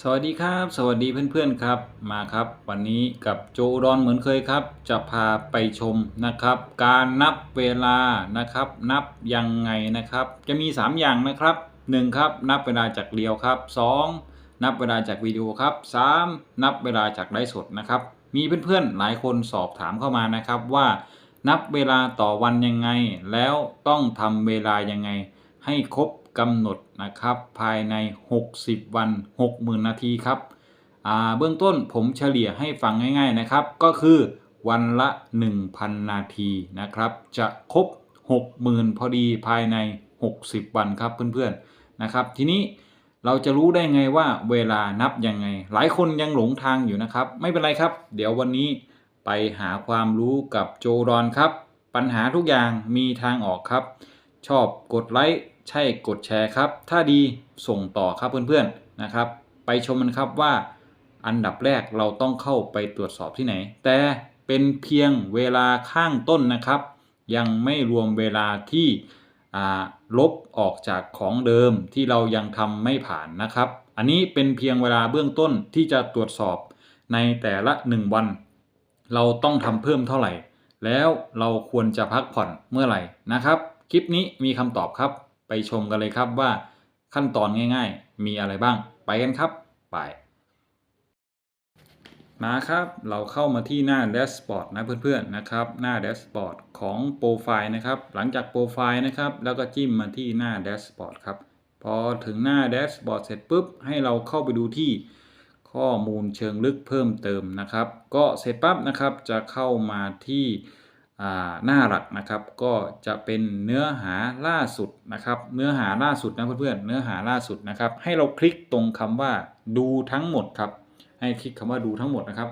สวัสดีครับ สวัสดีเพื่อนๆครับมาครับ วันนี้กับโจรอนเหมือนเคยครับ จะพาไปชมนะครับ การนับเวลานะครับ นับยังไงนะครับ จะมี 3 อย่างนะครับ 1 ครับ นับเวลาจากเรียวครับ 2 นับเวลาจากวิดีโอครับ 3 นับเวลาจากไลฟ์สดนะครับ มีเพื่อนๆหลายคนสอบถามเข้ามานะครับว่า นับเวลาต่อวันยังไง แล้วต้องทำเวลายังไง ให้ครบ กำหนดนะครับ ภายใน 60 วัน 60,000 นาทีครับเบื้องต้นผมเฉลี่ยให้ฟังง่าย ๆนะครับ ก็คือวันละ 1,000 นาทีนะครับ จะครบ 60,000 พอดีภายใน 60 วันครับเพื่อนๆนะครับ ทีนี้เราจะรู้ได้ไงว่าเวลานับยังไง หลายคนยังหลงทางอยู่นะครับ ไม่เป็นไรครับ เดี๋ยววันนี้ไปหาความรู้กับโจรอนครับ ปัญหาทุกอย่างมีทางออกครับ ชอบกดไลค์ ใช่กดแชร์ครับ ถ้าดีส่งต่อครับเพื่อนๆนะครับ ไปชมมันครับว่าอันดับแรกเราต้องเข้าไปตรวจสอบที่ไหน แต่เป็นเพียงเวลาข้างต้นนะครับ ยังไม่รวมเวลาที่ลบออกจากของเดิมที่เรายังทำไม่ผ่านนะครับ อันนี้เป็นเพียงเวลาเบื้องต้นที่จะตรวจสอบในแต่ละ 1 วัน เราต้องทำเพิ่มเท่าไหร่ แล้วเราควรจะพักผ่อนเมื่อไหร่นะครับ คลิปนี้มีคำตอบครับ ไปชมกันเลยครับว่าขั้นตอนง่าย ๆ มีอะไรบ้าง ไปกันครับ ไป มาครับ เราเข้ามาที่หน้าแดชบอร์ดนะเพื่อนๆนะครับ หน้าแดชบอร์ดของโปรไฟล์นะครับ หลังจากโปรไฟล์นะครับ แล้วก็จิ้มมาที่หน้าแดชบอร์ดครับ พอถึงหน้าแดชบอร์ดเสร็จปุ๊บ ให้เราเข้าไปดูที่ข้อมูลเชิงลึกเพิ่มเติมนะครับ ก็เสร็จปั๊บนะครับ จะเข้ามาที่ หน้าหลักนะครับก็จะเป็นเนื้อหาล่าสุดนะครับ เนื้อหาล่าสุดนะเพื่อนๆเนื้อหาล่าสุดนะครับ ให้เราคลิกตรงคำว่าดูทั้งหมดครับ ให้คลิกคำว่าดูทั้งหมดนะครับ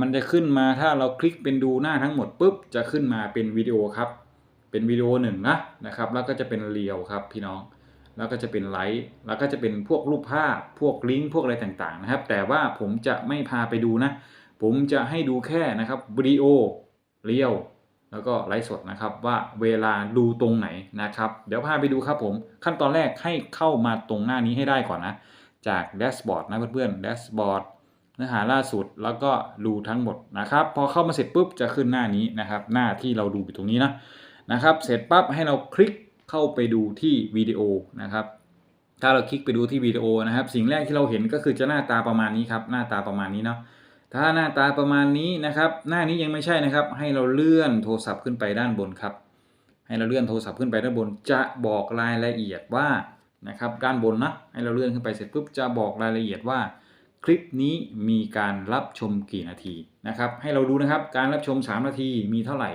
มันจะขึ้นมาถ้าเราคลิกเป็นดูหน้าทั้งหมดปุ๊บจะขึ้นมาเป็นวิดีโอครับ เป็นวิดีโอหนึ่งนะนะครับ แล้วก็จะเป็นเรียวครับพี่น้อง แล้วก็จะเป็นไลฟ์แล้วก็จะเป็นพวกรูปภาพพวกลิงก์พวกอะไรต่างๆนะครับ แต่ว่าผมจะไม่พาไปดูนะ ผมจะให้ดูแค่นะครับวิดีโอเรียว แล้วก็ไลฟ์สดนะครับว่าเวลาดูตรงไหนนะครับ เดี๋ยวพาไปดูครับผมขั้นตอนแรกให้เข้ามาตรงหน้านี้ให้ได้ก่อนนะ จากแดชบอร์ดนะเพื่อนๆแดชบอร์ดเนื้อหาล่าสุดแล้วก็ดูทั้งหมดนะครับ พอเข้ามาเสร็จปุ๊บจะขึ้นหน้านี้นะครับ หน้าที่เราดูอยู่ตรงนี้นะนะครับ เสร็จปั๊บให้เราคลิกเข้าไปดูที่วิดีโอนะครับ ถ้าเราคลิกไปดูที่วิดีโอนะครับ สิ่งแรกที่เราเห็นก็คือจะหน้าตาประมาณนี้ครับ หน้าตาประมาณนี้เนาะ ถ้าหน้าตาประมาณนี้นะครับ หน้านี้ยังไม่ใช่นะครับ ให้เราเลื่อนโทรศัพท์ขึ้นไปด้านบนครับ ให้เราเลื่อนโทรศัพท์ขึ้นไปด้านบน จะบอกรายละเอียดว่านะครับด้านบนนะให้เราเลื่อนขึ้นไปเสร็จปุ๊บจะบอกรายละเอียดว่า คลิปนี้มีการรับชมกี่นาทีนะครับให้เราดูนะครับการรับชม 3 นาทีมีเท่าไหร่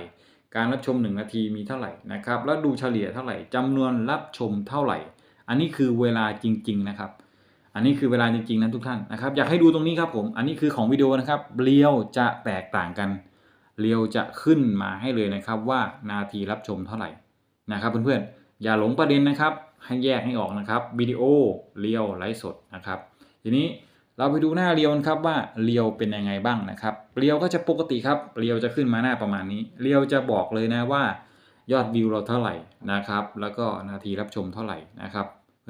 การรับชม 1 นาทีมีเท่าไหร่นะครับแล้วดูเฉลี่ยเท่าไหร่จำนวนรับชมเท่าไหร่ อันนี้คือเวลาจริง ๆ นะครับ อันนี้คือเวลาจริงๆนะทุกท่านนะครับ อยากให้ดูตรงนี้ครับผม อันนี้คือของวิดีโอนะครับเรียวจะแตกต่างกันเรียวจะขึ้นมาให้เลยนะครับว่านาทีรับชมเท่าไหร่นะครับเพื่อนๆอย่าหลงประเด็นนะครับ ให้แยกให้ออกนะครับวิดีโอเรียวไลฟ์สดนะครับ ทีนี้เราไปดูหน้าเรียวครับว่าเรียวเป็นยังไงบ้างนะครับเรียวก็จะปกติครับเรียวจะขึ้นมาหน้าประมาณนี้เรียวจะบอกเลยนะว่า ยอดวิวเราเท่าไหร่นะครับ แล้วก็นาทีรับชมเท่าไหร่นะครับ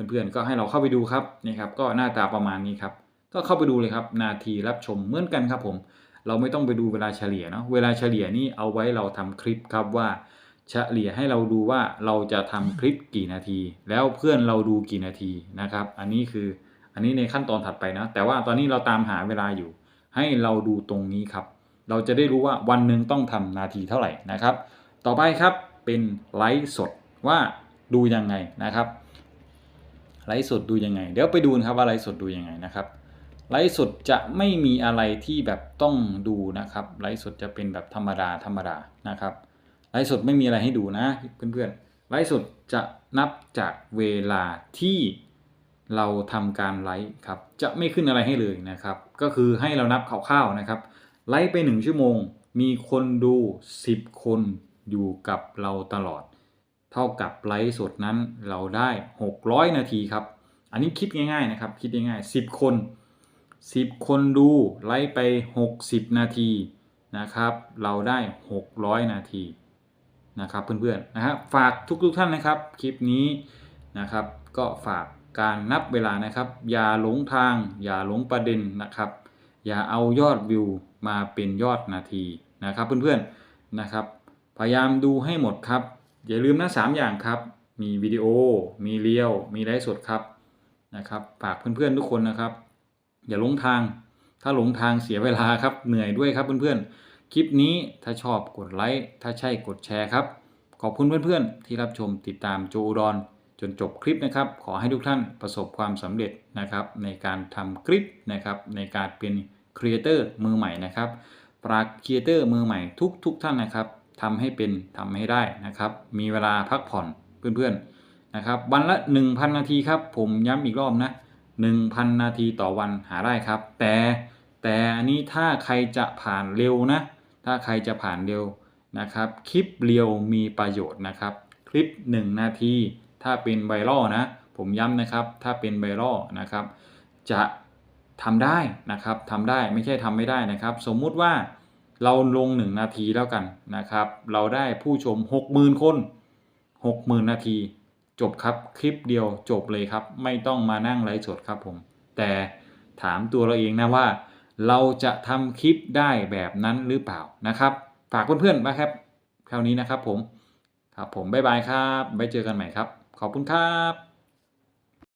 เพื่อนๆก็ให้เราเข้าไปดูครับนี่ครับก็หน้าตาประมาณนี้ครับก็เข้าไปดูเลยครับ นาทีรับชมเหมือนกันครับผม เราไม่ต้องไปดูเวลาเฉลี่ยเนาะเวลาเฉลี่ยนี่เอาไว้เราทำคลิปครับว่าเฉลี่ยให้เราดูว่าเราจะทำคลิปกี่นาที แล้วเพื่อนเราดูกี่นาทีนะครับ อันนี้คืออันนี้ในขั้นตอนถัดไปนะ แต่ว่าตอนนี้เราตามหาเวลาอยู่ ให้เราดูตรงนี้ครับ เราจะได้รู้ว่าวันหนึ่งต้องทำนาทีเท่าไหร่นะครับ ต่อไปครับเป็นไลฟ์สดว่าดูยังไงนะครับ ไลฟ์สดดูยังไง เดี๋ยวไปดูนะครับว่าไลฟ์สดดูยังไงนะครับไลฟ์สดจะไม่มีอะไรที่แบบต้องดูนะครับไลฟ์สดจะเป็นแบบธรรมดาธรรมดานะครับไลฟ์สดไม่มีอะไรให้ดูนะเพื่อนๆไลฟ์สดจะนับจากเวลาที่เราทำการไลฟ์ครับจะไม่ขึ้นอะไรให้เลยนะครับ ก็คือให้เรานับคร่าวๆนะครับไลฟ์ไป 1 ชั่วโมง มีคนดู 10 คนอยู่กับเราตลอด เท่ากับไลฟ์สดนั้นเราได้ 600 นาทีครับ อันนี้คิดง่ายๆนะครับ คิดง่ายๆ10 คน 10 คนดูไลฟ์ไป 60 นาทีนะครับ เราได้ 600 นาทีนะครับเพื่อนๆนะครับฝากทุกๆท่านนะครับคลิปนี้นะครับ ก็ฝากการนับเวลานะครับ อย่าหลงทาง อย่าหลงประเด็นนะครับ อย่าเอายอดวิวมาเป็นยอดนาทีนะครับเพื่อนๆนะครับ พยายามดูให้หมดครับ อย่าลืมนะสามอย่างครับ มีวิดีโอ มีเรียว มีไลฟ์สดครับนะครับฝากเพื่อนๆทุกคนนะครับ อย่าหลงทาง ถ้าหลงทางเสียเวลาครับเหนื่อยด้วยครับเพื่อนๆ คลิปนี้ถ้าชอบกดไลค์ถ้าใช่กดแชร์ครับ ขอบคุณเพื่อนๆ ที่รับชมติดตามโจอุดอนจนจบคลิปนะครับ ขอให้ทุกท่านประสบความสำเร็จนะครับ ในการทำคลิปนะครับ ในการเป็นครีเอเตอร์มือใหม่นะครับปรากครีเอเตอร์มือใหม่ทุกทุกท่านนะครับ ทำให้เป็นทำให้ได้นะครับ มีเวลาพักผ่อนเพื่อนๆนะครับ วันละ 1,000 นาทีครับ ผมย้ำอีกรอบนะ1,000 นาทีต่อวันหาได้ครับ แต่แต่อันนี้ถ้าใครจะผ่านเร็วนะ ถ้าใครจะผ่านเร็วนะครับ คลิปเรียวมีประโยชน์นะครับ คลิป 1 นาที ถ้าเป็นไวรัลนะ ผมย้ำนะครับ ถ้าเป็นไวรัลนะครับ จะทำได้นะครับทำได้ไม่ใช่ทำไม่ได้นะครับ สมมุติว่า เราลง 1 นาทีแล้วกันนะครับ เราได้ผู้ชม 60,000 คน 60,000 นาที จบครับคลิปเดียวจบเลยครับ ไม่ต้องมานั่งไลฟ์สดครับผม แต่ถามตัวเราเองนะว่า เราจะทำคลิปได้แบบนั้นหรือเปล่านะครับ ฝากเพื่อนๆไว้ครับคราวนี้นะครับผม ครับผม บ๊ายบายครับ ไว้เจอกันใหม่ครับ ขอบคุณครับ